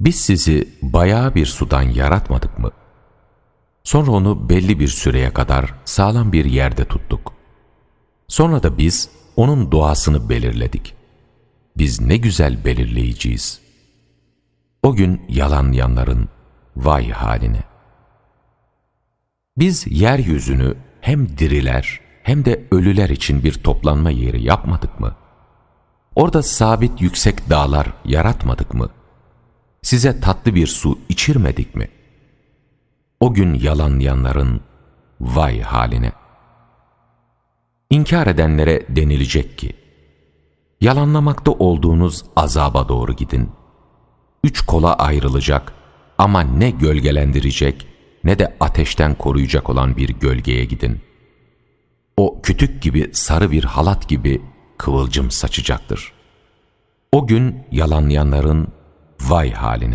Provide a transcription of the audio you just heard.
Biz sizi bayağı bir sudan yaratmadık mı? Sonra onu belli bir süreye kadar sağlam bir yerde tuttuk. Sonra da biz onun doğasını belirledik. Biz ne güzel belirleyiciyiz. O gün yalanlayanların vay haline. Biz yeryüzünü hem diriler hem de ölüler için bir toplanma yeri yapmadık mı? Orada sabit yüksek dağlar yaratmadık mı? Size tatlı bir su içirmedik mi? O gün yalanlayanların vay haline. İnkar edenlere denilecek ki, yalanlamakta olduğunuz azaba doğru gidin. Üç kola ayrılacak ama ne gölgelendirecek ne de ateşten koruyacak olan bir gölgeye gidin. O kütük gibi sarı bir halat gibi kıvılcım saçacaktır. O gün yalanlayanların vay haline.